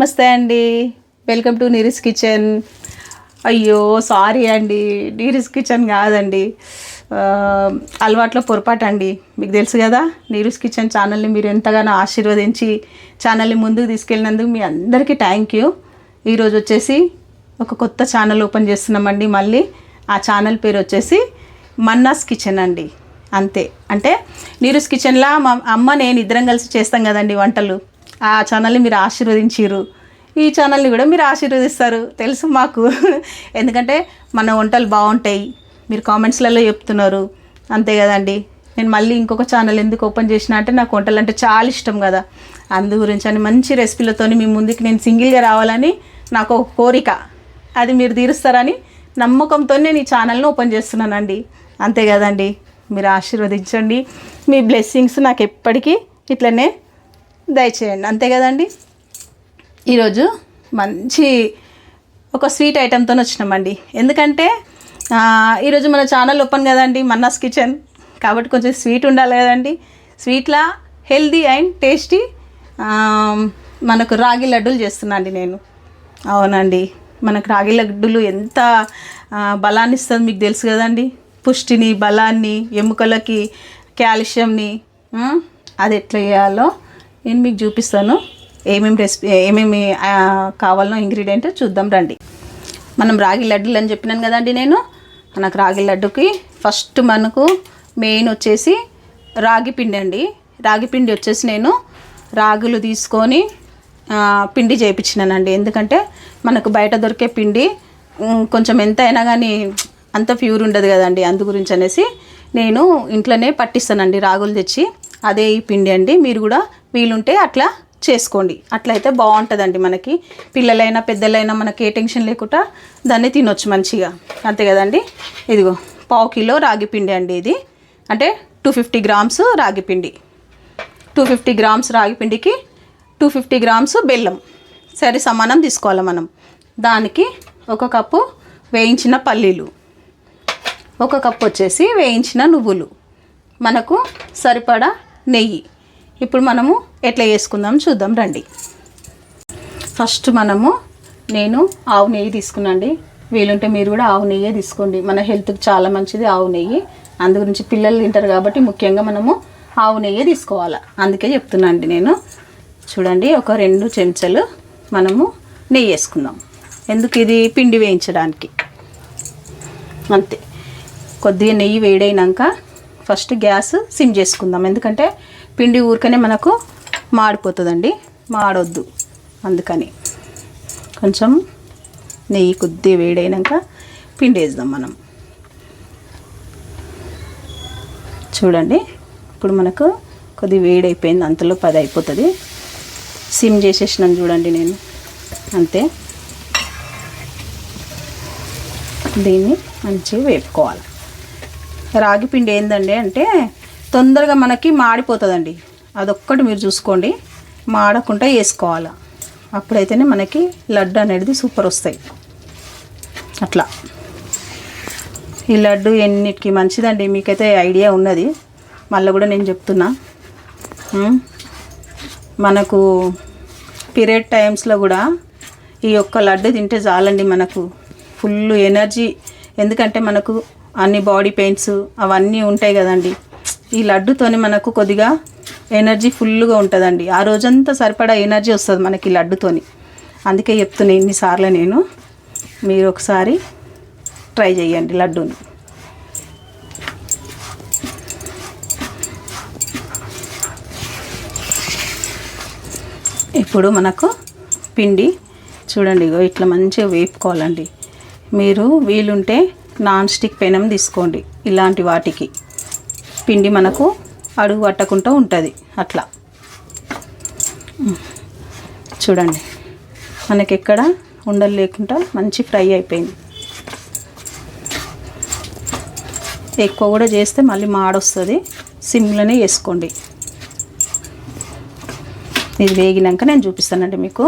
నమస్తే అండి. Welcome to Neeri's kitchen అయ్యో సారీ అండి. నీరిస్ కిచెన్ కాదండి. అలవాట్లో పొరపాటు అండి మీకు తెలుసు కదా నీరిస్ కిచెన్ ఛానల్ని మీరు ఎంతగానో ఆశీర్వదించి ఛానల్ని ముందుకు తీసుకెళ్ళినందుకు మీ అందరికీ థ్యాంక్ యూ ఈరోజు వచ్చేసి ఒక కొత్త ఛానల్ ఓపెన్ చేస్తున్నామండి మళ్ళీ. ఆ ఛానల్ పేరు వచ్చేసి మన్నాస్ కిచెన్ అండి. అంతే. అంటే నీరుస్ కిచెన్లా మా అమ్మ నేను ఇద్దరం కలిసి చేస్తాం కదండి వంటలు. ఆ ఛానల్ని మీరు ఆశీర్వదించారు ఈ ఛానల్ని కూడా మీరు ఆశీర్వదిస్తారు. తెలుసు మాకు. ఎందుకంటే మన వంటలు బాగుంటాయి. మీరు కామెంట్స్లలో చెప్తున్నారు. అంతే కదండి. నేను మళ్ళీ ఇంకొక ఛానల్ ఎందుకు ఓపెన్ చేసిన అంటే నాకు వంటలు అంటే చాలా ఇష్టం కదా. అందు గురించి అని మంచి రెసిపీలతోని మీ ముందుకు నేను సింగిల్గా రావాలని నాకు ఒక కోరిక. అది మీరు తీరుస్తారని నమ్మకంతో నేను ఈ ఛానల్ని ఓపెన్ చేస్తున్నానండి. అంతే కదండి. మీరు ఆశీర్వదించండి. మీ బ్లెస్సింగ్స్ నాకు ఎప్పటికీ ఇట్లనే దయచేయండి. అంతే కదండి? ఈరోజు మంచి ఒక స్వీట్ ఐటెంతో వచ్చినామండి. ఎందుకంటే ఈరోజు మన ఛానల్ ఓపెన్ కదండి మన్నాస్ కిచెన్. కాబట్టి కొంచెం స్వీట్ ఉండాలి కదండి. స్వీట్లా హెల్దీ అండ్ టేస్టీ మనకు రాగి లడ్డూలు చేస్తున్నాండి నేను. అవునండి. మనకు రాగి లడ్డులు ఎంత బలాన్ని ఇస్తుంది మీకు తెలుసు కదండి. పుష్టిని బలాన్ని ఎముకలకి కాల్షియంని అది ఎట్లా చేయాలో నేను మీకు చూపిస్తాను. ఏమేమి రెసిపీ ఏమేమి కావాలనో ఇంగ్రీడియంట్ చూద్దాం రండి. మనం రాగి లడ్డూలు అని చెప్పినాను కదండి నేను. మనకు రాగి లడ్డుకి ఫస్ట్ మనకు మెయిన్ వచ్చేసి రాగి పిండి అండి. రాగి పిండి వచ్చేసి నేను రాగులు తీసుకొని పిండి చేయించినానండి ఎందుకంటే మనకు బయట దొరికే పిండి కొంచెం ఎంత అయినా కానీ అంత ప్యూర్ ఉండదు కదండి అందు గురించి అనేసి నేను ఇంట్లోనే పట్టిస్తానండి రాగులు తెచ్చి. అదే ఈ పిండి అండి. మీరు కూడా వీలుంటే అట్లా చేసుకోండి. అట్లయితే బాగుంటుందండి మనకి. పిల్లలైనా పెద్దలైనా మనకి ఏ టెన్షన్ లేకుండా దాన్ని తినొచ్చు మంచిగా. అంతే కదండి? ఇదిగో పావు కిలో రాగి పిండి అండి ఇది. అంటే టూ ఫిఫ్టీ గ్రామ్స్ రాగి పిండి. టూ ఫిఫ్టీ గ్రామ్స్ రాగి పిండికి టూ ఫిఫ్టీ గ్రామ్స్ బెల్లం. సరి సమానం తీసుకోవాలి మనం. దానికి ఒక కప్పు వేయించిన పల్లీలు. ఒక కప్పు వచ్చేసి వేయించిన నువ్వులు. మనకు సరిపడా నెయ్యి. ఇప్పుడు మనము ఎట్లా చేసుకుందాం చూద్దాం రండి. ఫస్ట్ మనము నేను ఆవు నెయ్యి తీసుకున్నాండి. వీలుంటే మీరు కూడా ఆవు నెయ్యే తీసుకోండి. మన హెల్త్కి చాలా మంచిది ఆవు నెయ్యి. అందు గురించి పిల్లలు తింటారు కాబట్టి ముఖ్యంగా మనము ఆవు నెయ్యే తీసుకోవాలి. అందుకే చెప్తున్నాండి నేను. చూడండి ఒక రెండు చెంచాలు మనము నెయ్యి వేసుకుందాం. ఎందుకు ఇది పిండి వేయించడానికి? అంతే. కొద్దిగా నెయ్యి వేడైనాక ఫస్ట్ గ్యాస్ సిమ్ చేసుకుందాం. ఎందుకంటే పిండి ఊరికనే మనకు మాడిపోతుందండి. మాడొద్దు. అందుకని కొంచెం నెయ్యి కొద్ది వేడైనాక పిండి వేద్దాం మనం. చూడండి. ఇప్పుడు మనకు కొద్ది వేడైపోయింది. అంతలో పది అయిపోతుంది. సిమ్ చేసేసినాను చూడండి నేను. అంతే. దీన్ని మంచిగా వేపుకోవాలి. రాగి పిండి ఏందండి అంటే తొందరగా మనకి మాడిపోతుందండి. అదొక్కటి మీరు చూసుకోండి. మాడకుండా వేసుకోవాలి. అప్పుడైతేనే మనకి లడ్డు అనేది సూపర్ వస్తాయి. అట్లా. ఈ లడ్డు ఎన్నిటికి మంచిదండి? మీకైతే ఐడియా ఉన్నది. మళ్ళీ కూడా నేను చెప్తున్నా. మనకు పీరియడ్ టైమ్స్లో కూడా ఈ యొక్క లడ్డు తింటే చాలండి మనకు. Full energy. ఎందుకంటే మనకు అన్ని బాడీ పెయిన్స్ అవన్నీ ఉంటాయి కదండి. ఈ లడ్డుతోని మనకు కొద్దిగా ఎనర్జీ ఫుల్గా ఉంటుందండి. ఆ రోజంతా సరిపడా ఎనర్జీ వస్తుంది మనకి ఈ లడ్డుతోని. అందుకే చెప్తున్నా ఇన్నిసార్లు నేను. మీరు ఒకసారి ట్రై చేయండి లడ్డూని. ఇప్పుడు మనకు పిండి చూడండి ఇగో ఇట్లా మంచిగా వేపుకోవాలండి. మీరు వీలుంటే నాన్ స్టిక్ పెనం తీసుకోండి ఇలాంటి వాటికి. పిండి మనకు అడుగు పట్టకుండా ఉంటుంది అట్లా. చూడండి మనకి ఎక్కడ ఉండలు లేకుండా మంచి ఫ్రై అయిపోయింది. ఎక్కువ కూడా చేస్తే మళ్ళీ మాడొస్తుంది సిమ్లోనే వేసుకోండి. ఇది వేగినాక నేను చూపిస్తానండి మీకు.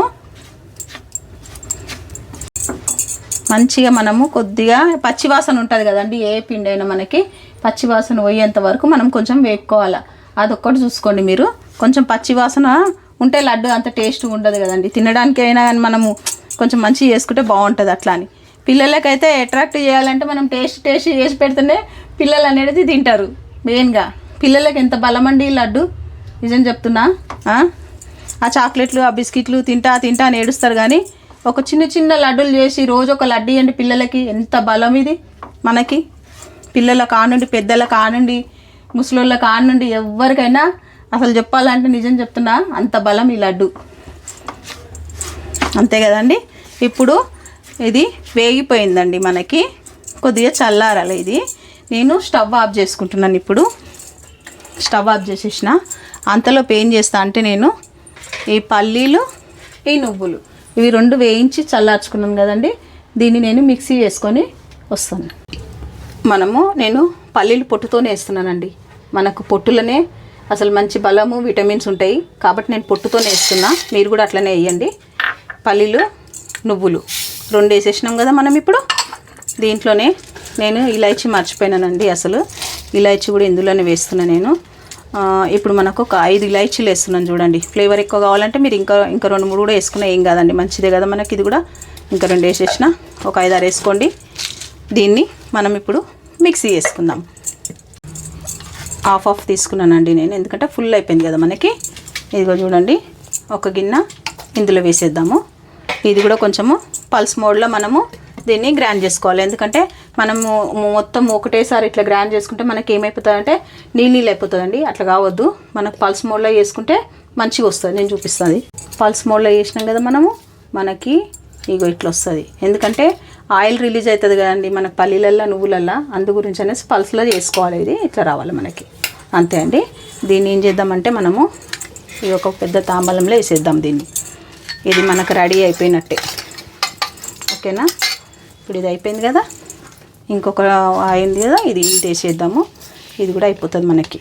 మంచిగా మనము కొద్దిగా పచ్చివాసన ఉంటుంది కదండి ఏ పిండి అయినా మనకి. పచ్చివాసన పోయేంత వరకు మనం కొంచెం వేపుకోవాలి. అదొక్కటి చూసుకోండి మీరు. కొంచెం పచ్చివాసన ఉంటే లడ్డు అంత టేస్ట్ ఉండదు కదండి. తినడానికి అయినా కానీ మనము కొంచెం మంచిగా చేసుకుంటే బాగుంటుంది అట్లా అని. పిల్లలకైతే అట్రాక్ట్ చేయాలంటే మనం టేస్ట్ టేస్ట్ చేసి పెడితేనే పిల్లలు అనేది తింటారు. మెయిన్గా పిల్లలకి ఎంత బలమండి లడ్డు? నిజం చెప్తున్నా? ఆ? చాక్లెట్లు ఆ బిస్కెట్లు తింటా తింటా అని ఏడుస్తారు కానీ ఒక చిన్న చిన్న లడ్డూలు చేసి రోజు ఒక లడ్డు ఇవ్వండి పిల్లలకి. ఎంత బలం ఇది మనకి. పిల్లల కానుండి పెద్దల కానుండి ముసలోళ్ళ కానుండి ఎవరికైనా అసలు చెప్పాలంటే నిజం చెప్తున్నా అంత బలం ఈ లడ్డు. అంతే కదండి? ఇప్పుడు ఇది వేగిపోయిందండి మనకి. కొద్దిగా చల్లారాలి ఇది. నేను స్టవ్ ఆఫ్ చేసుకుంటున్నాను ఇప్పుడు. స్టవ్ ఆఫ్ చేసేసిన. అంతలోపు ఏం చేస్తా అంటే నేను ఈ పల్లీలు ఈ నువ్వులు. ఇవి రెండు వేయించి చల్లార్చుకున్నాను కదండి. దీన్ని నేను మిక్సీ చేసుకొని వస్తాను. మనము నేను పల్లీలు పొట్టుతోనే వేస్తున్నానండి. మనకు పొట్టులనే అసలు మంచి బలము విటమిన్స్ ఉంటాయి. కాబట్టి నేను పొట్టుతోనే వేస్తున్నా. మీరు కూడా అట్లనే వేయండి. పల్లీలు నువ్వులు. రెండు వేసేసినాం కదా మనం ఇప్పుడు. దీంట్లోనే నేను ఇలాచి మర్చిపోయినానండి అసలు. ఇలాచి కూడా ఇందులోనే వేస్తున్నా నేను. ఇప్పుడు మనకు ఒక ఐదు ఇలాచీలు వేస్తున్నాను చూడండి. ఫ్లేవర్ ఎక్కువ కావాలంటే మీరు ఇంకా ఇంకా రెండు మూడు కూడా వేసుకున్నా ఏం కాదండి. మంచిదే కదా మనకి ఇది కూడా. ఇంకా రెండు వేసేసిన. ఒక ఐదు ఆరు వేసుకోండి. దీన్ని మనం ఇప్పుడు మిక్సీ చేసుకుందాం. హాఫ్ ఆఫ్ తీసుకున్నానండి నేను ఎందుకంటే ఫుల్ అయిపోయింది కదా మనకి. ఇదిగో చూడండి ఒక గిన్నె ఇందులో వేసేద్దాము. ఇది కూడా కొంచెము పల్స్ మోడ్లో మనము దీన్ని గ్రైండ్ చేసుకోవాలి. ఎందుకంటే మనము మొత్తం ఒకటేసారి ఇట్లా గ్రైండ్ చేసుకుంటే మనకి ఏమైపోతుందంటే నీళ్ళు నీళ్ళు అయిపోతుందండి. అట్లా కావద్దు. మనకు పల్స్ మోడ్లో చేసుకుంటే మంచిగా వస్తుంది. నేను చూపిస్తుంది పల్స్ మోడ్లో చేసినాం కదా మనము మనకి ఇగో ఇట్లా వస్తుంది. ఎందుకంటే ఆయిల్ రిలీజ్ అవుతుంది కదండి మన పల్లీలల్లో నువ్వులల్లో. అందు గురించి అనేసి పల్స్లో చేసుకోవాలి ఇది. ఇట్లా రావాలి మనకి. అంతే అండి. దీన్ని ఏం చేద్దామంటే మనము ఇది ఒక పెద్ద తాంబలంలో వేసేద్దాం దీన్ని. ఇది మనకు రెడీ అయిపోయినట్టే. ఓకేనా? ఇప్పుడు ఇది అయిపోయింది కదా? ఇంకొక అయింది కదా? ఇది ఇది వేసేద్దాము. ఇది కూడా అయిపోతుంది మనకి.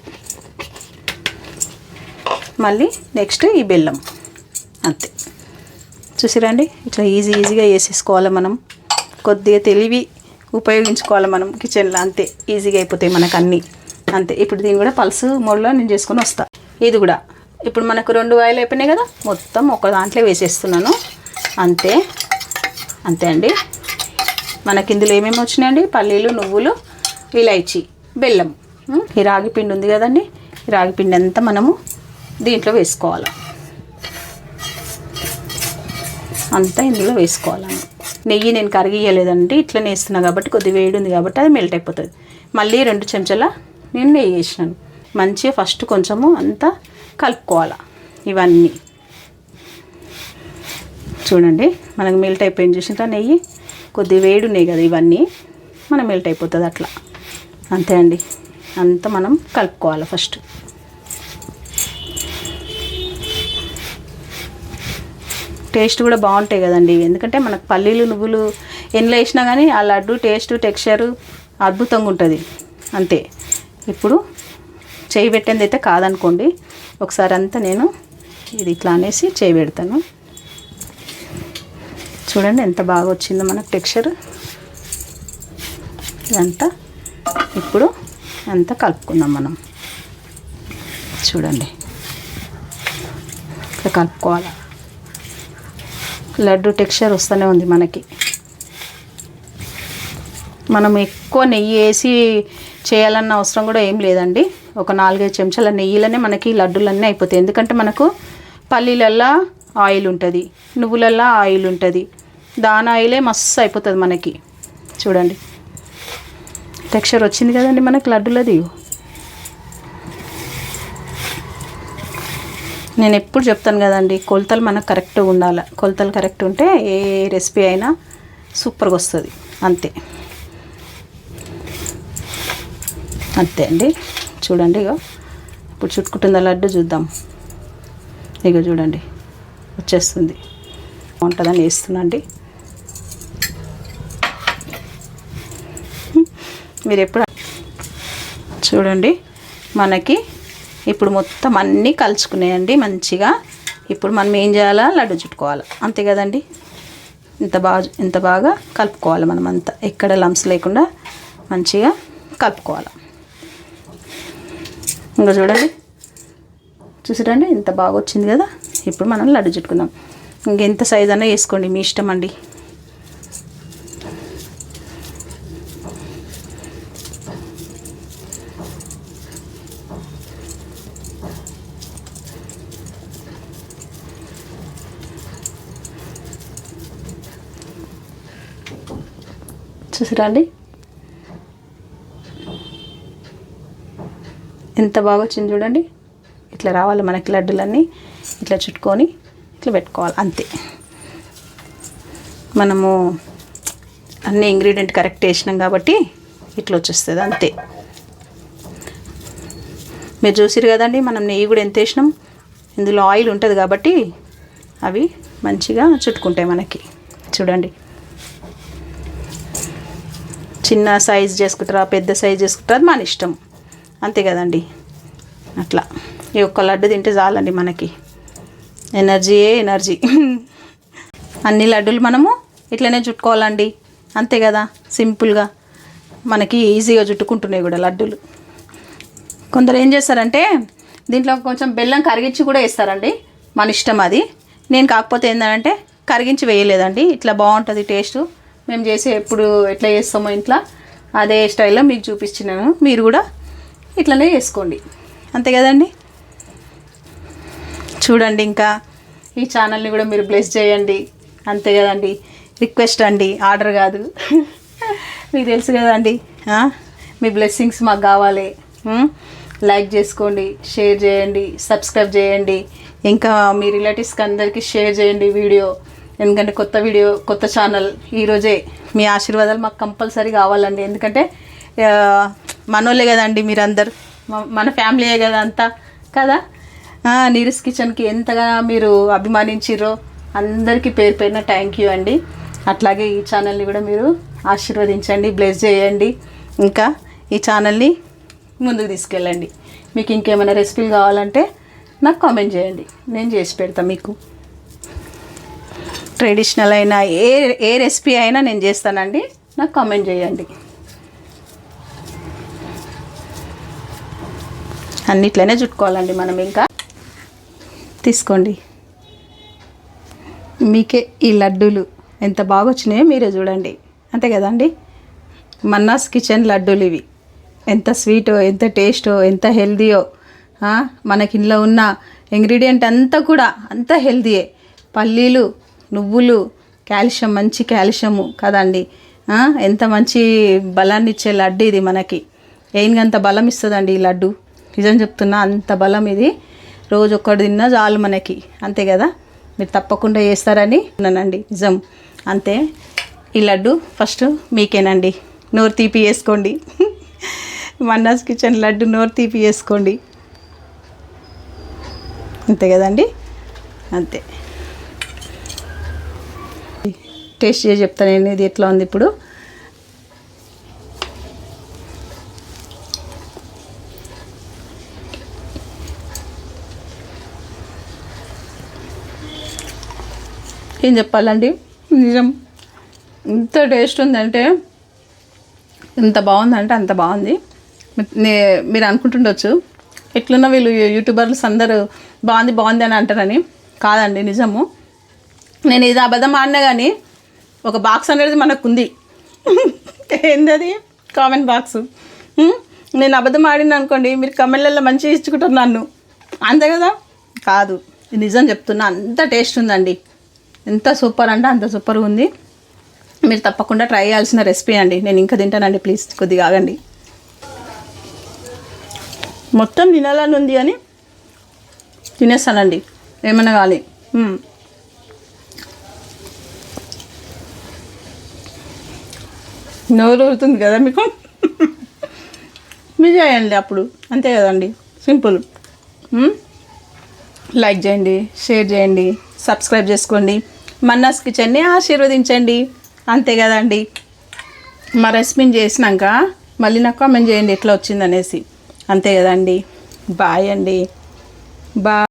మళ్ళీ నెక్స్ట్ ఈ బెల్లం. అంతే. చూసిరండి? ఇట్లా ఈజీ ఈజీగా వేసేసుకోవాలి మనం. కొద్దిగా తెలివి ఉపయోగించుకోవాలి మనం కిచెన్లో అంతే ఈజీగా అయిపోతాయి మనకు అన్నీ అంతే ఇప్పుడు దీన్ని కూడా పల్సు మోడ్లో నేను చేసుకొని వస్తా. ఇది కూడా. ఇప్పుడు మనకు రెండు వాయిలు అయిపోయినాయి కదా మొత్తం ఒక దాంట్లో వేసేస్తున్నాను. అంతే అంతే అండి. మనకి ఇందులో ఏమేమి వచ్చినాయండి? పల్లీలు నువ్వులు ఇలైచి బెల్లం. ఈ రాగి పిండి ఉంది కదండి ఈ రాగి పిండి అంతా మనము దీంట్లో వేసుకోవాలి. అంతా ఇందులో వేసుకోవాలండి నెయ్యి నేను కరిగియలేదండి ఇట్లనే వేస్తున్నా కాబట్టి కొద్ది వేడి ఉంది కాబట్టి అది మెల్ట్ అయిపోతుంది. మళ్ళీ రెండు చెంచాల నేను నెయ్యి వేసినాను. మంచిగా ఫస్ట్ కొంచెము అంతా కలుపుకోవాలి ఇవన్నీ. చూడండి మనకు మెల్ట్ అయిపోయింది చూసిన నెయ్యి కొద్ది వేడి ఉన్నాయి కదా ఇవన్నీ మనం మెల్ట్ అయిపోతుంది అట్లా. అంతే అండి. అంతా మనం కలుపుకోవాలి ఫస్ట్ టేస్ట్ కూడా బాగుంటాయి కదండి. ఎందుకంటే మనకు పల్లీలు నువ్వులు ఎన్ని వేసినా కానీ ఆ లడ్డు టేస్ట్ టెక్స్చర్ అద్భుతంగా ఉంటుంది. అంతే. ఇప్పుడు చేయి పెట్టింది అయితే కాదనుకోండి. ఒకసారి అంతా నేను ఇది ఇట్లా అనేసి చేయి పెడతాను. చూడండి ఎంత బాగా వచ్చిందో మనకు టెక్స్చర్. ఇదంతా ఇప్పుడు అంతా కలుపుకుందాం మనం. చూడండి. ఇట్లా కలుపుకోవాలి? లడ్డు టెక్స్చర్ వస్తూనే ఉంది మనకి. మనం ఎక్కువ నెయ్యి వేసి చేయాలన్న అవసరం కూడా ఏం లేదండి. ఒక నాలుగైదు చెంచాల నెయ్యిలోనే మనకి లడ్డులన్నీ అయిపోతాయి. ఎందుకంటే మనకు పల్లీలల్లో ఆయిల్ ఉంటుంది నువ్వులల్లో ఆయిల్ ఉంటుంది దాని ఆయిలే మస్తు అయిపోతుంది మనకి. చూడండి. టెక్స్చర్ వచ్చింది కదండి మనకి లడ్డులది. నేను ఎప్పుడు చెప్తాను కదండి కొలతలు మనకు కరెక్ట్గా ఉండాలి. కొలతలు కరెక్ట్ ఉంటే ఏ రెసిపీ అయినా సూపర్గా వస్తుంది. అంతే. అంతే అండి. చూడండి ఇగో. ఇప్పుడు చుట్టుకుంటుందా లడ్డు చూద్దాం. ఇగో చూడండి. వచ్చేస్తుంది. బాగుంటుందని వేస్తున్నాండి మీరు ఎప్పుడు చూడండి. మనకి ఇప్పుడు మొత్తం అన్నీ కలుసుకునేయండి మంచిగా. ఇప్పుడు మనం ఏం చేయాలా? లడ్డు చుట్టుకోవాలి. అంతే కదండి? ఇంత బాగా ఇంత బాగా కలుపుకోవాలి మనం అంతా. ఎక్కడ లంప్స్ లేకుండా మంచిగా కలుపుకోవాలి. ఇంకా చూడండి. చూసారండి? ఇంత బాగా వచ్చింది కదా? ఇప్పుడు మనం లడ్డు చుట్టుకుందాం. ఇంకెంత సైజ్ అన్నా వేసుకోండి. మీ ఇష్టం అండి. చూసిరా అండి ఎంత బాగా వచ్చింది చూడండి. ఇట్లా రావాలి మనకి లడ్డులన్నీ. ఇట్లా చుట్టుకొని ఇట్లా పెట్టుకోవాలి అంతే. మనము అన్ని ఇంగ్రీడియంట్ కరెక్ట్ వేసినాం కాబట్టి ఇట్లా వచ్చేస్తుంది అంతే. మీరు చూసిరు కదండి మనం నెయ్యి కూడా ఎంత వేసినాం? ఇందులో ఆయిల్ ఉంటుంది కాబట్టి అవి మంచిగా చుట్టుకుంటాయి మనకి. చూడండి. చిన్న సైజ్ చేసుకుంటారా పెద్ద సైజ్ చేసుకుంటారా అది మన ఇష్టం. అంతే కదండి. అట్లా. ఈ ఒక్క లడ్డు తింటే చాలండి మనకి. ఎనర్జీయే ఎనర్జీ అన్ని లడ్డూలు మనము ఇట్లనే చుట్టుకోవాలండి. అంతే కదా సింపుల్గా మనకి ఈజీగా చుట్టుకుంటున్నాయి కూడా లడ్డూలు. కొందరు ఏం చేస్తారంటే దీంట్లో కొంచెం బెల్లం కరిగించి కూడా వేస్తారండి. మన ఇష్టం అది. నేను కాకపోతే ఏంటంటే కరిగించి వేయలేదండి. ఇట్లా బాగుంటుంది టేస్ట్. మేము చేసే ఎప్పుడు ఎట్లా చేస్తామో ఇంట్లో అదే స్టైల్లో మీకు చూపించినాను మీరు కూడా ఇట్లనే చేసుకోండి. అంతే కదండి? చూడండి ఇంకా ఈ ఛానల్ని కూడా మీరు బ్లెస్ చేయండి. అంతే కదండి? రిక్వెస్ట్ అండి. ఆర్డర్ కాదు. మీకు తెలుసు కదండి. మీ బ్లెస్సింగ్స్ మాకు కావాలి. లైక్ చేసుకోండి షేర్ చేయండి సబ్స్క్రైబ్ చేయండి. ఇంకా మీ రిలేటివ్స్కి అందరికీ షేర్ చేయండి వీడియో. ఎందుకంటే కొత్త వీడియో కొత్త ఛానల్ ఈరోజే మీ ఆశీర్వాదాలు మాకు కంపల్సరీ కావాలండి. ఎందుకంటే మనోళ్ళే కదండి మీరందరు. మన ఫ్యామిలీయే కదా అంతా. కదా? నీరస్ కిచెన్కి ఎంతగా మీరు అభిమానించిరో అందరికీ పేరు పేరున థ్యాంక్ యూ అండి. అట్లాగే ఈ ఛానల్ని కూడా మీరు ఆశీర్వదించండి బ్లెస్ చేయండి. ఇంకా ఈ ఛానల్ని ముందుకు తీసుకెళ్ళండి. మీకు ఇంకేమైనా రెసిపీలు కావాలంటే నాకు కామెంట్ చేయండి. నేను చేసి పెడతాను మీకు. ట్రెడిషనల్ అయినా ఏ ఏ రెసిపీ అయినా నేను చేస్తానండి. నాకు కామెంట్ చేయండి. అన్నిట్లనే చుట్టుకోవాలండి మనం ఇంకా. తీసుకోండి. మీకే ఈ లడ్డూలు ఎంత బాగా వచ్చినాయో మీరే చూడండి. అంతే కదండి? మన్నాస్ కిచెన్ లడ్డూలు ఇవి. ఎంత స్వీటో ఎంత టేస్టో ఎంత హెల్దీయో. మనకి ఇంట్లో ఉన్న ఇంగ్రీడియంట్ అంతా కూడా అంత హెల్దీయే. పల్లీలు నువ్వులు కాల్షియం మంచి కాల్షియము కదండి. ఎంత మంచి బలాన్ని ఇచ్చే లడ్డు ఇది మనకి. ఏనుగంత బలం ఇస్తుందండి ఈ లడ్డు. నిజం చెప్తున్నా అంత బలం ఇది. రోజు ఒక్కటి తిన్నా చాలు మనకి. అంతే కదా? మీరు తప్పకుండా చేస్తారని ఉన్నానండి నిజం. అంతే. ఈ లడ్డు ఫస్ట్ మీకేనండి. నోరు తీపి వేసుకోండి మన్నాస్ కిచెన్ లడ్డు నోరు తీపి వేసుకోండి అంతే కదండి? అంతే. టేస్ట్ చేసి చెప్తాను నేను ఇది ఎట్లా ఉంది ఇప్పుడు. ఏం చెప్పాలండి? నిజం. ఇంత టేస్ట్ ఉందంటే ఎంత బాగుందంటే అంత బాగుంది. నే- మీరు అనుకుంటుండొచ్చు ఎట్లున్నా వీళ్ళు యూట్యూబర్స్ అందరూ బాగుంది బాగుంది అని అంటారని. కాదండి నిజము. నేను ఇది అబద్ధం ఆడినా కానీ ఒక బాక్స్ అనేది మనకు ఉంది ఏందది కామెంట్ బాక్స్ నేను అబద్ధం ఆడిన అనుకోండి మీరు కమెంట్లలో మంచిగా ఇచ్చుకుంటారు నన్ను. అంతే కదా? కాదు. నిజం చెప్తున్నా అంత టేస్ట్ ఉందండి. ఎంత సూపర్ అంటే అంత సూపర్ ఉంది. మీరు తప్పకుండా ట్రై చేయాల్సిన రెసిపీ అండి. నేను ఇంకా తింటానండి ప్లీజ్ కొద్దిగా ఆగండి. మొత్తం తినాలని ఉంది అని తినేస్తానండి. ఏమన్నా కానీ నోరు ఊరుతుంది కదా మీకు? మీరు చేయండి అప్పుడు. అంతే కదండి. సింపుల్. లైక్ చేయండి షేర్ చేయండి సబ్స్క్రైబ్ చేసుకోండి. మన్నాస్ కిచెన్ని ఆశీర్వదించండి. అంతే కదండి. మా రెసిపీని చేసినాక మళ్ళీ నాకు కామెంట్ చేయండి ఎట్లా వచ్చిందనేసి. అంతే కదండి. బాయ్ అండి. బాయ్